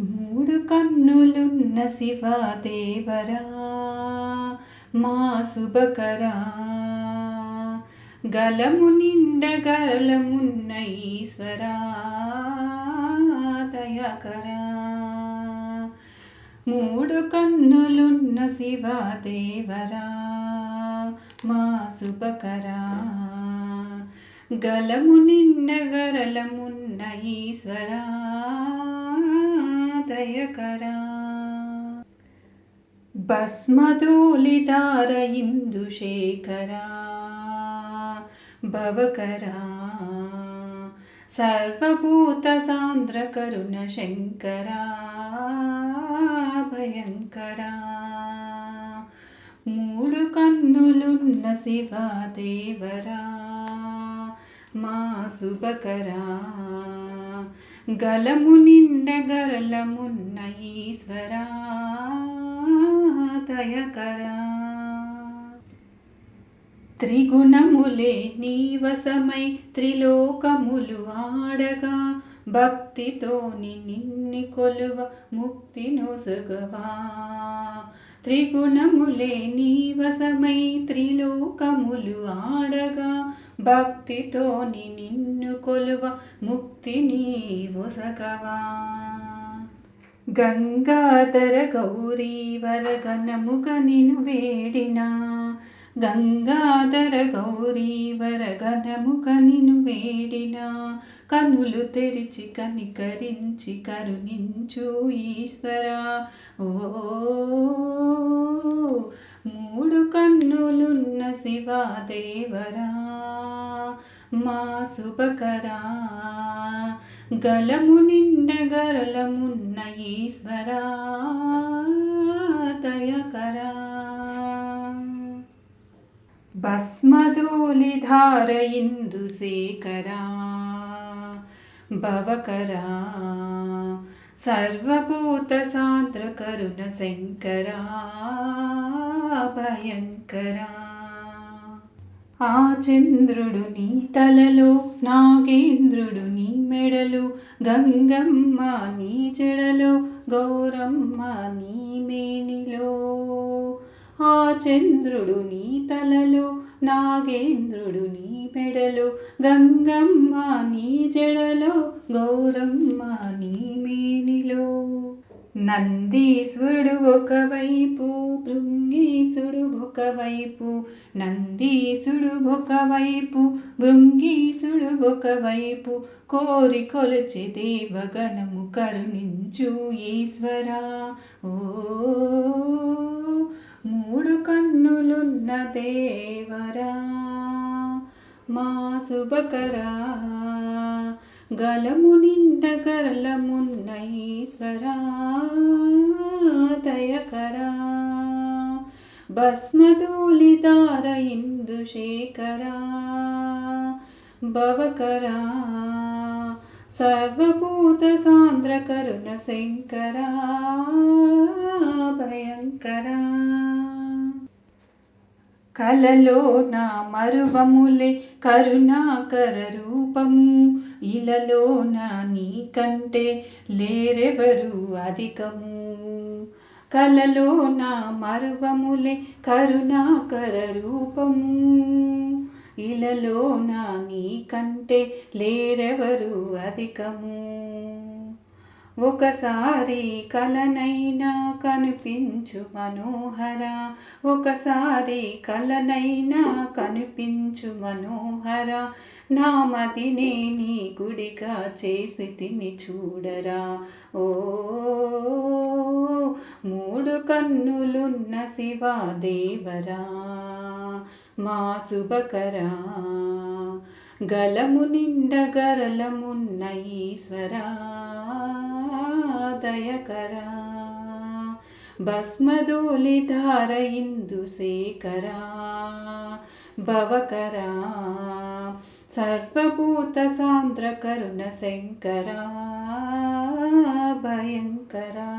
మూడు కన్నులున్న శివదేవరా మా శుభకరా. గలము నిండ గలమున్న ఈశ్వరా దయకరా. మూడు కన్నులున్న శివదేవరా మా శుభకరా. గలము నిండ గరలమున్న ఈశ్వరా దయకరా భస్మధూళితార ఇందుశేఖరా. భవకరా. సర్వభూత సాంద్ర కరుణ శంకరా. భయంకరా. మూడు కన్నులున్న శివదేవరా మా శుభకరా. గలము నిండ గలమున్న ఈశ్వరా దయకరా త్రిగుణములే నీవసమై త్రిలోకములు ఆడగా భక్తితోని నిన్ని కొలువ ముక్తి నొసగవా. త్రిగుణములే నీవసమై త్రిలోకములు ఆడగా భక్తితోని నిన్ను కొలువ ముక్తిని ఒసగవా గంగాధర గౌరీ వరగణముగ నిను వేడినా. గంగాధర గౌరీ వరగణముగ నిను వేడినా. కనులు తెరిచి కనికరించి కరుణించు ఈశ్వరా. ఓ మూడు కన్నులున్న శివాదేవరా మా శుభకరా. గలము నిండ గరలమున్న ఈశ్వరా దయకరా. భస్మధూళిధార ఇందుశేఖరా భవకరా. సర్వభూత సాంద్ర కరుణ శంకరా భయంకరా. ఆ చంద్రుడు నీ తలలో నాగేంద్రుడు నీ మెడలు గంగమ్మ నీ జడలో గౌరమ్మ నీ మేనిలో. ఆ చంద్రుడు నీ తలలో నాగేంద్రుడు నీ మెడలో గంగమ్మ నీ జడలో గౌరమ్మ నీ నందీశ్వరుడు ఒకవైపు భృంగీసుడు ఒకవైపు నందీశుడు ఒకవైపు భృంగీసుడు ఒకవైపు. కోరి కొలిచి దేవగణము కరుణించు ఈశ్వరా. ఓ మూడు కన్నులున్న దేవరా మా శుభకరా. गलमुनिन्दकरलमुन्नैश्वरादयकरा भस्मतूलितार इन्दुशेखरा। भवकरा। सर्वभूतसान्द्रकरुणशङ्करा। भयङ्करा। కలలో నా మరువములే కరుణాకర రూపము. ఇలలో నా నీ కంటే లేరెవరు అధికము? కలలో నా మరువములే కరుణాకర రూపము. ఇలలో నా నీ కంటే లేరెవరు అధికము? ఒకసారి కలనైనా కనిపించు మనోహర. ఒకసారి కలనైనా కనిపించు మనోహర. నా మదినే నీ గుడిగా చేసి తిని చూడరా. ఓ మూడు కన్నులున్న శివాదేవరా మా శుభకరా. గలము నిండ గరలమున్న ఈశ్వరా. దయకరా భస్మధూళిధార ఇందుశేఖరా భవకరా సర్వభూత సాంద్ర కరుణ శంకరా భయంకరా